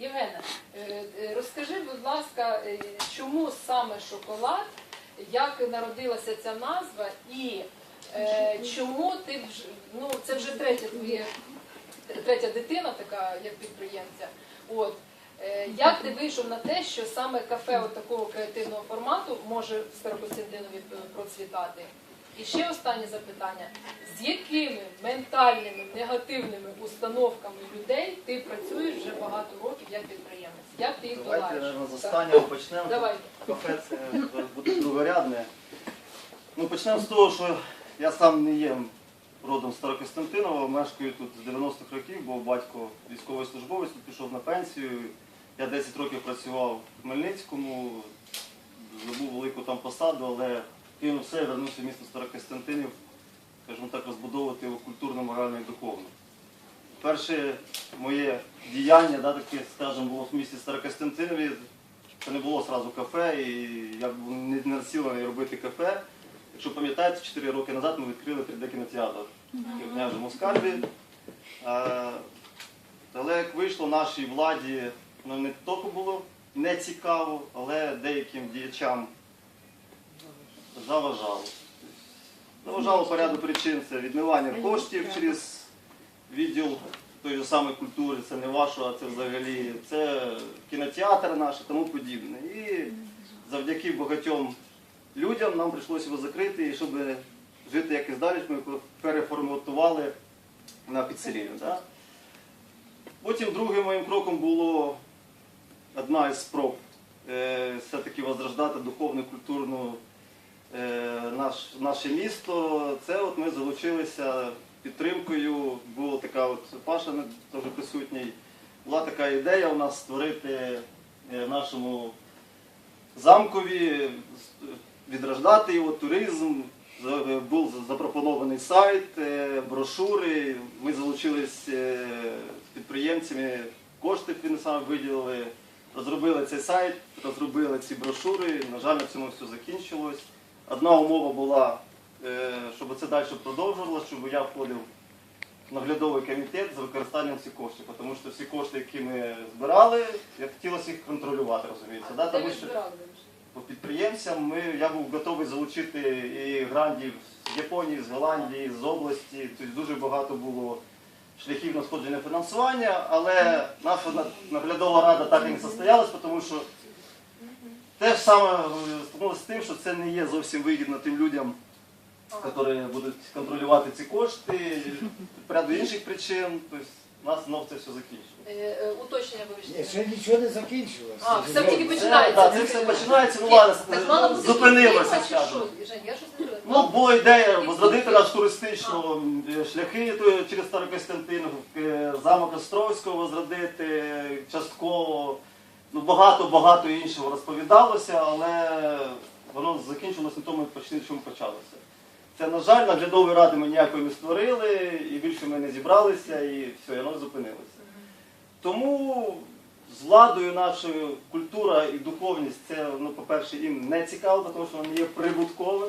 Євгене, е, е, розкажи, будь ласка, е, чому саме шоколад, як народилася ця назва, і чому ти вже ну це вже третя твоє третя дитина, така як підприємця. От як ти вийшов на те, що саме кафе от такого креативного формату може в Старокостянтинові процвітати? І ще останнє запитання: з якими ментальними негативними установками людей ти працюєш вже багато років як підприємець? Як ти їх Давайте долаєш? з останнього почнемо. Давай. Кафе це буде другорядне. Ну, почнемо з того, що я сам не є родом Старокостянтинова, мешкаю тут з 90-х років, бо батько військовий службовець, тут пішов на пенсію. Я 10 років працював в Хмельницькому, забув велику там посаду, але кинув все, вернувся в місто Старокостянтинів, скажімо так, розбудовувати його культурно, морально і духовно. Перше моє діяння, да, таке, скажімо, було в місті Старокостянтинові. Це не було одразу кафе, і я був не націлений робити кафе. Якщо пам'ятаєте, 4 роки назад ми відкрили 3D кінотеатр в княжому скарбі. Але як вийшло нашій владі, ну не тільки було не цікаво, але деяким діячам заважало. Заважало по ряду причин це відмивання коштів через відділ тої ж самої культури, це не вашого, а це взагалі це кінотеатр наш і тому подібне. І завдяки багатьом людям нам прийшлося його закрити, і щоб жити якось далі, ми його переформатували на піцерію. Да? Потім другим моїм кроком було одна із спроб е, все-таки возрождати духовну, культурну наш, наше місто. Це от ми залучилися підтримкою. Була така от Паша теж присутній. Була така ідея у нас створити е, нашому замкові, відрождати його туризм. Був запропонований сайт, е, брошури. Ми залучились е, з підприємцями, кошти фінансово виділили, розробили цей сайт, розробили ці брошури. На жаль, на цьому все закінчилось. Одна умова була, е, щоб це далі продовжувалося, щоб я входив в наглядовий комітет з використанням цих коштів, тому що всі кошти, які ми збирали, я хотілося їх контролювати, розумієте. Да? Тому що по підприємцям ми, я був готовий залучити і грантів з Японії, з Голландії, з області. Тобто дуже багато було шляхів надходження фінансування, але наша наглядова рада так і не состоялась, тому що те ж саме е, стикнулося з тим, що це не є зовсім вигідно тим людям, які будуть контролювати ці кошти, ряду інших причин. Тобто у нас знов це все закінчилося. Е, е, Уточнення вибачте. ще нічого не закінчилося. А, все тільки починається. да, це все починається, ну ладно, Так зупинилося, скажімо. я щось не. Ну, була ідея возродити наш туристичну шляхи через Старокостянтинов, е, замок Островського возродити частково. Ну, багато-багато іншого розповідалося, але воно закінчилося на тому, почти чому почалося. Це, на жаль, наглядової ради ми ніякої не створили, і більше ми не зібралися, і все, і воно зупинилося. Тому з владою нашою культура і духовність це, ну, по-перше, їм не цікаво, тому що воно є прибуткове.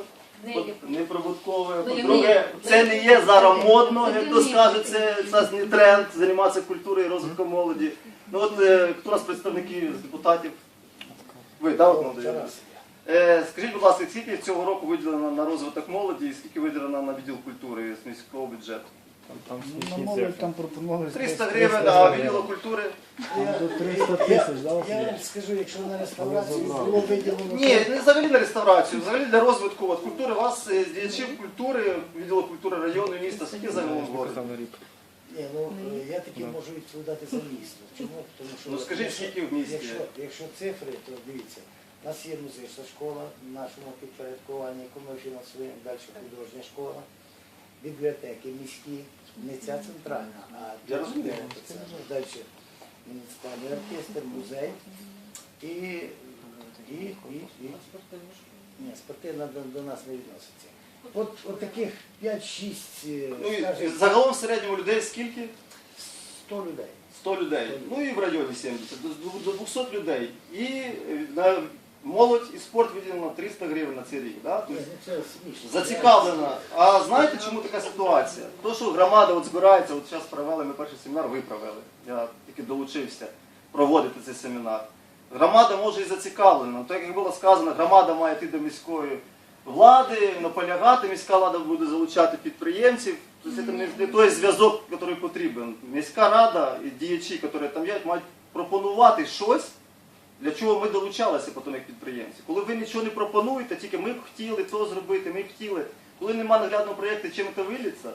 Неприбуткове. Ну, По-друге, це не є зараз модно, як хто скаже, це зараз не тренд займатися культурою і розвитком молоді. Ну от е, хто у нас представники з депутатів? Ви, да, от молоді? Е, Скажіть, будь ласка, скільки цього року виділено на розвиток молоді і скільки виділено на відділ культури з міського бюджету? Там Ну, смішні на цифри. там пропонували 300 гривень, а відділу культури? До 300 я- тисяч, да, Я вам скажу, якщо на реставрацію було виділено... Ні, не взагалі на реставрацію, взагалі для розвитку от, культури. Вас е, з діячів культури, відділу культури району і міста, скільки займало в городі? на рік. Ні, ну е, я таки можу відповідати за місто. Чому? Тому що Ну, скажіть, якщо- скільки в місті? Якщо, якщо цифри, то дивіться. У нас є музична школа в нашому підпорядкуванні, яку ми фінансуємо, далі художня школа, бібліотеки міські, не ця центральна, а Я розумію. далі муніципальний оркестр, музей і, і, і, і, ні, спортивна до, до нас не відноситься. От, от таких 5-6, е, Ну, і скажімо, загалом в середньому людей скільки? 100 людей. 100 людей. Ну і в районі 70, до- до 200 людей. І е, на молодь і спорт виділено 300 гривень на цей рік. Да? Тобто ну це смішно. Зацікавлена. А знаєте, чому така ситуація? То, що громада от збирається, от зараз провели, ми перший семінар, ви провели, я тільки долучився. проводити цей семінар. Громада може і зацікавлена. Так як було сказано, громада має йти до міської влади, наполягати, міська влада буде залучати підприємців. Тобто це не, той зв'язок, який потрібен. Міська рада і діячі, які там є, мають пропонувати щось, для чого ми долучалися потім як підприємці. Коли ви нічого не пропонуєте, тільки ми хотіли то зробити, ми хотіли. Коли немає наглядного проєкту, чим це виліться,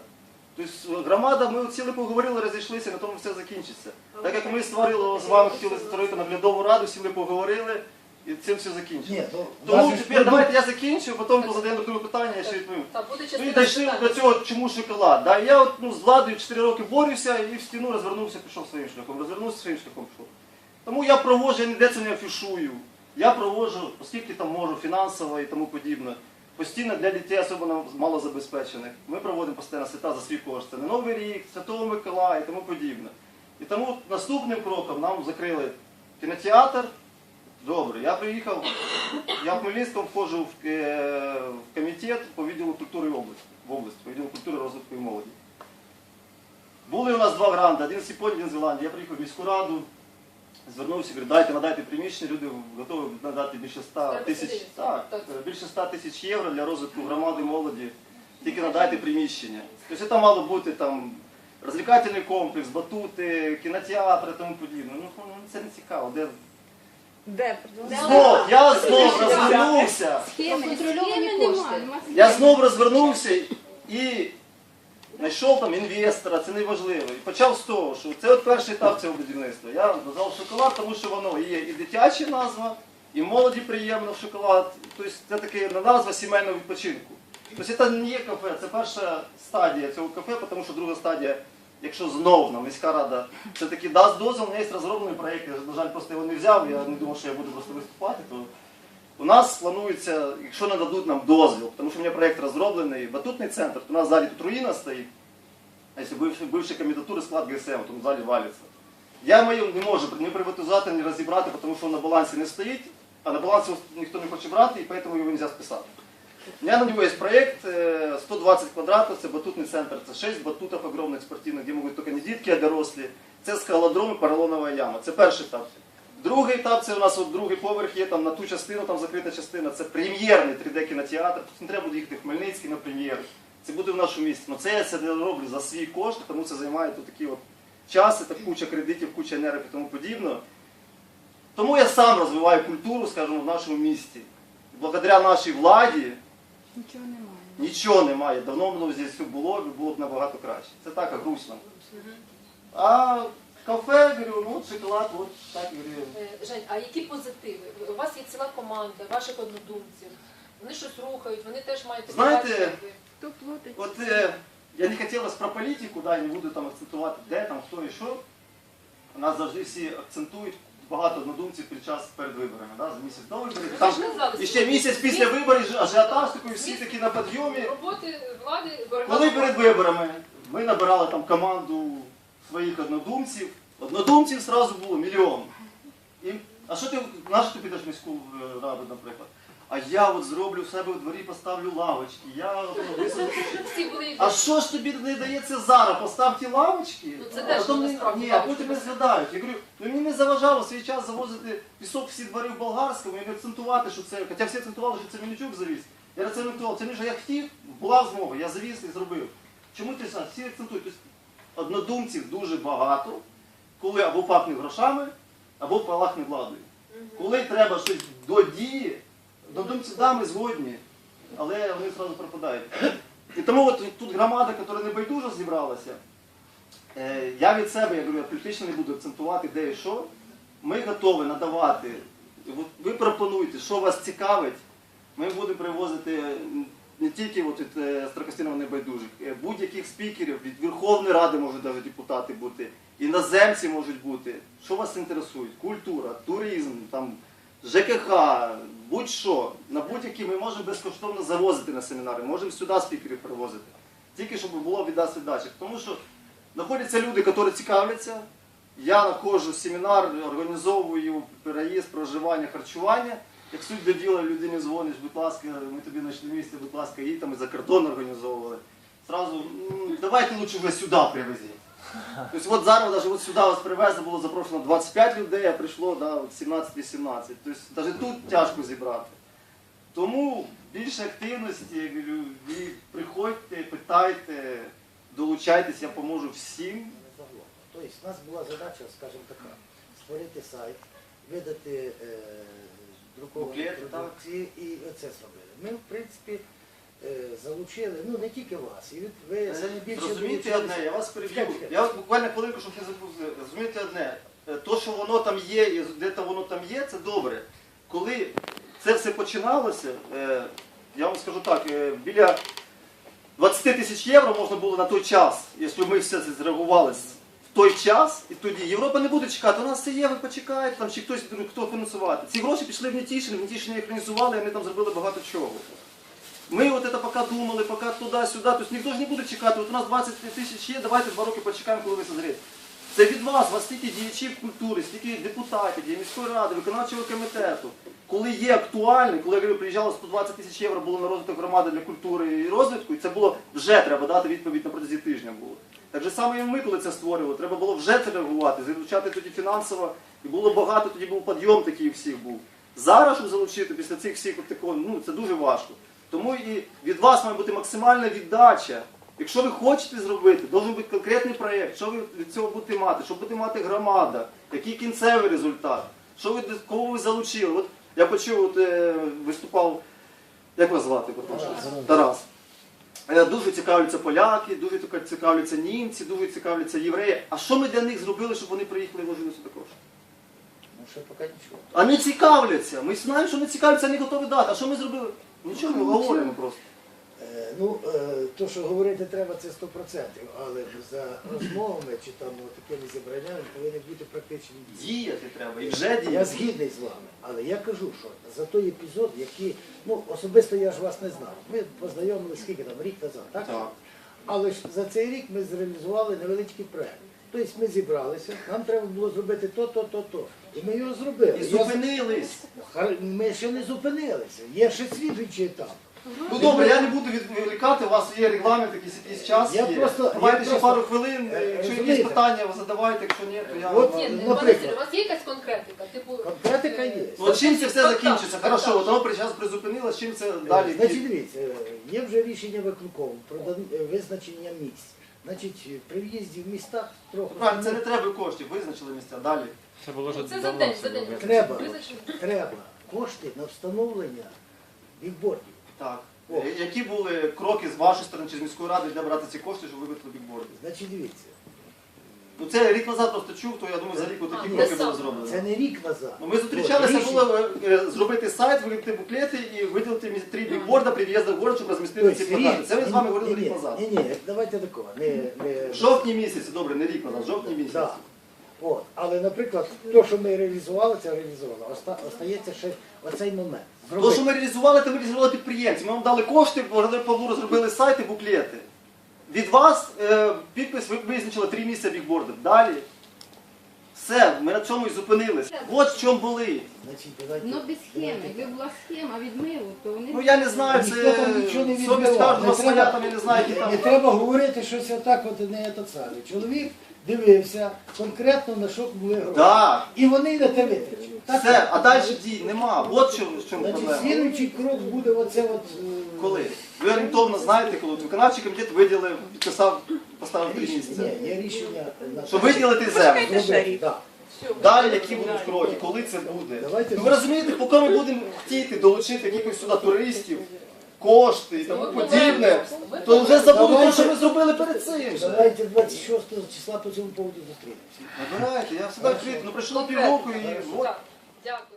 тобто громада, ми сіли поговорили, розійшлися, на тому все закінчиться. Так як ми створили з вами, хотіли створити наглядову раду, сіли поговорили, і цим все закінчилося. Ні, то Тому вас тепер давайте я закінчу, потім задаємо друге питання, я ще відповім. Та буде Ну і частина дійшли питань. до цього, чому шоколад. Да? Я от, ну, з владою 4 роки борюся і в стіну розвернувся, пішов своїм шляхом. Розвернувся своїм шляхом пішов. Тому я проводжу, я ніде це не афішую. Я проводжу, оскільки там можу, фінансово і тому подібне. Постійно для дітей, особливо малозабезпечених. Ми проводимо постійно свята за свій кошт. Це не Новий рік, Святого Миколая і тому подібне. І тому наступним кроком нам закрили кінотеатр. Добре, я приїхав, я в Хмельницькому входжу в, е, в комітет по відділу культури області, в області, по відділу культури розвитку і молоді. Були у нас два гранти, один з Японії, один з Голландії. Я приїхав в міську раду, звернувся, говорю, дайте, надайте приміщення, люди готові надати більше 100 тисяч, так, е, більше 100 тисяч євро для розвитку громади молоді. Тільки надайте приміщення. Тобто там мало бути там розвлекательний комплекс, батути, кінотеатр і тому подібне. Ну, ну, це не цікаво. Де... Де? Знов, я знов розвернувся. Контрольовані кошти. Я знов розвернувся і знайшов там інвестора, це неважливо. І почав з того, що це от перший етап цього будівництва. Я назвав шоколад, тому що воно є і дитяча назва, і молоді приємно в шоколад. Тобто це така назва сімейного відпочинку. Тобто це не є кафе, це перша стадія цього кафе, тому що друга стадія, якщо знов нам міська рада все таки дасть дозвіл, у мене є розроблений проєкт, я, на жаль, просто його не взяв, я не думав, що я буду просто виступати, то у нас планується, якщо нададуть нам дозвіл, тому що у мене проєкт розроблений, батутний центр, то у нас в залі тут руїна стоїть, а якщо бивші, комендатури склад ГСМ, то в залі валиться. Я мою не можу ні приватизувати, ні розібрати, тому що на балансі не стоїть, а на балансі ніхто не хоче брати, і тому його не можна списати. У меня на него есть проект, э, 120 квадратов, це батутний центр, це 6 батутів огромних спортивних, де можуть тільки не дітки, а дорослі. Це скалодром і поролонова яма. Це перший етап. Другий етап це у нас от другий поверх є там на ту частину, там закрита частина. Це прем'єрний 3D кінотеатр. Тут не треба буде їхати в Хмельницький на прем'єру. Це буде в нашому місті. Ну це я це роблю за свій кошт, тому це займає тут такі от часи, так куча кредитів, куча нервів і тому подібне. Тому я сам розвиваю культуру, скажімо, в нашому місті. Благодаря нашій владі. Нічого немає. Нічого немає. Давно воно здесь все було, було б набагато краще. Це так, а грустно. А кафе, говорю, ну от шоколад, от так говорю. Е, Жень, а які позитиви? У вас є ціла команда, ваших однодумців. Вони щось рухають, вони теж мають такі Знаєте. Хто платить? От е, я не хотілося про політику, да, я не буду там акцентувати, де там, хто і що. У нас завжди всі акцентують багато однодумців під час перед виборами, да, за місяць до виборів. Там і ще місяць після виборів ажіотаж такий, всі такі на підйомі. роботи влади Коли перед виборами ми набирали там команду своїх однодумців, однодумців зразу було мільйон. І, а що ти, на що ти підеш в міську е, раду, наприклад? А я от зроблю в себе у дворі, поставлю лавочки, я от, висаджу всі були А що ж тобі не дається зараз? Постав ті лавочки, Ну, це а теж потім не- насправді ні, а лавочки потім не згадають. Я говорю, ну мені не заважало в свій час завозити пісок всі двори в болгарському і не акцентувати, що це, хоча всі акцентували, що це Мельничук завіз. Я акцентував, це не що я хотів, була змога, я завіз і зробив. Чому ти сам? Всі акцентують. Тобто, однодумців дуже багато, коли або пахне грошами, або палахне владою. Коли треба щось до дії, однодумці, да, ми згодні, але вони одразу пропадають. І тому от тут громада, яка не байдуже зібралася, е, я від себе, я говорю, я політично не буду акцентувати де і що. Ми готові надавати. Ви пропонуєте, що вас цікавить. Ми будемо привозити не тільки от від е, Старокостинова небайдужих, е, будь-яких спікерів, від Верховної Ради можуть навіть депутати бути, іноземці можуть бути. Що вас інтересує? Культура, туризм, там, ЖКХ, будь-що. На будь-які ми можемо безкоштовно завозити на семінари, можемо сюди спікерів привозити. Тільки щоб було віддасть віддачі. Тому що знаходяться люди, які цікавляться. Я находжу семінар, організовую переїзд, проживання, харчування. Як суть до діла людині дзвониш, будь ласка, ми тобі знайшли місце, будь ласка, їдь там і за кордон організовували. Зразу, «М, давайте лучше ви сюди привезіть. Тобто от зараз навіть от сюди вас привезли, було запрошено 25 людей, а прийшло да, от 17-18. Тобто навіть тут тяжко зібрати. Тому більше активності, я говорю, ви приходьте, питайте, долучайтесь, я поможу всім. Тобто у нас була задача, скажімо така, створити сайт, видати е, друковані Буклети, так. продукції і оце зробили. Ми, в принципі, залучили, ну не тільки вас, і від- ви саме більше Розумієте одне, я вас переб'ю. Я буквально хвилинку, щоб не забув. Розумієте одне, е, то, що воно там є, і де-то воно там є, це добре. Коли це все починалося, е, я вам скажу так, е, біля 20 тисяч євро можна було на той час, якщо ми все це зреагували в той час, і тоді Європа не буде чекати, у нас все є, ви почекаєте, там чи хтось хто фінансувати. Ці гроші пішли в Нетішин, в Нетішині їх організували, і вони там зробили багато чого. Ми от це поки думали, поки туди-сюди, тобто ніхто ж не буде чекати, от у нас 20 тисяч є, давайте два роки почекаємо, коли ви созрієте. Це від вас, вас стільки діячів культури, стільки депутатів, міської ради, виконавчого комітету. Коли є актуальний, коли я говорю, приїжджало 120 тисяч євро було на розвиток громади для культури і розвитку, і це було вже треба дати відповідь на протязі тижня було. Так же саме і ми, коли це створювали, треба було вже це реагувати, залучати тоді фінансово, і було багато, тоді був підйом такий всіх був. Зараз, щоб залучити після цих всіх ну це дуже важко. Тому і від вас має бути максимальна віддача. Якщо ви хочете зробити, должен бути конкретний проєкт, що ви від цього будете мати, що буде мати громада, який кінцевий результат, що ви кого ви залучили. От я почув, от, е, виступав, як вас звати? Тарас. Е, Дуже цікавляться поляки, дуже цікавляться німці, дуже цікавляться євреї. А що ми для них зробили, щоб вони приїхали вложили сюди кошти? Ну ще поки нічого. А не цікавляться. Ми знаємо, що не цікавляться, не готові дати. А що ми зробили? Нічого, ми говоримо просто. Е, Ну, е, то, що говорити треба, це 100%, але за розмовами чи там ну, такими зібраннями повинні бути практичні дії. Діяти треба. І вже Я діяти. згідний з вами, але я кажу, що за той епізод, який, ну особисто я ж вас не знав. Ми познайомилися скільки там, рік назад, так? Так. Але ж за цей рік ми зреалізували невеличкий проект. Тобто ми зібралися, нам треба було зробити то, то, то, то. І ми його зробили. І зупинились. Ми ще не зупинилися. Є ще слідуючий етап. Ну добре, я не буду відволікати, у вас є регламент, якийсь якийсь час Я є. просто- Давайте я ще просто- пару хвилин, Е, якщо якісь розумієте? питання, ви задавайте, якщо ні, то я... От- Ні, Ну, пане наприклад. Сергію, у вас є якась конкретика? Типу, Конкретика є. Ну, от чим це все закінчиться? Хорошо, от воно зараз призупинилось, чим це Е, далі? Значить, дивіться, е, є вже рішення викликом про дан- е, визначення місць. Значить, при в'їзді в містах трохи Правильно, це не треба коштів, визначили місця, далі. Це було вже це за давно день, за день. було. Треба. Треба кошти на встановлення бікбордів. Так. О. Е, Які були кроки з вашої сторони чи з міської ради для брати ці кошти, щоб вибити бікборди? Значить, дивіться, Ну це рік назад просто чув, то я думаю, за рік А, такі кроки були зроблені. це не рік назад. Ну, ми зустрічалися, От, було е, зробити сайт, вилити буклети і виділити три бікборда при в'їздах в город, щоб розмістити ці плакати. Це ми з вами говорили рік назад. Ні, ні, давайте такого. Не, не... Жовтні місяці, добре, не рік назад, жовтні місяці. Да. От. Але, наприклад, те, що ми реалізували, це реалізовано. Оста... Остається ще оцей момент. То, що ми реалізували, це ми реалізували підприємці. Ми вам дали кошти, благодаря Павлу розробили сайти, буклети. Від вас е, підпис ви визначили три місця бікбордів. Далі. Все, ми на цьому і зупинились. От в чому були. Значить, давайте, Ну без схеми. Якби була схема відмиву, то вони Ну я не знаю, Ніхто це там нічого не совість відбивав. кожного Не своя, треба- там я не знаю, які Не, не треба говорити щось отак, от не те саме. Чоловік дивився конкретно на що були гроші. Так. І вони на те витрачені. Так? Все, а далі дій нема. От в чому, в чому Значить, проблема. слідуючий крок буде оце от... е, Коли? Орієнтовно знаєте, коли виконавчий комітет виділив, підписав, поставив три місяці. ні, є рішення на Щоб виділити землю. зробити. Да. Далі які будуть кроки, коли це буде? Давайте- Ну, ви розумієте, поки ми будемо хотіти долучити якихось сюди туристів, кошти і тому подібне, то вже забудьте, Давайте- що ми зробили перед цим. же. Давайте 26 числа по цьому поводу зустрінемося. Набирайте, я завжди відкритий. Ну пройшло півроку і от. Дякую.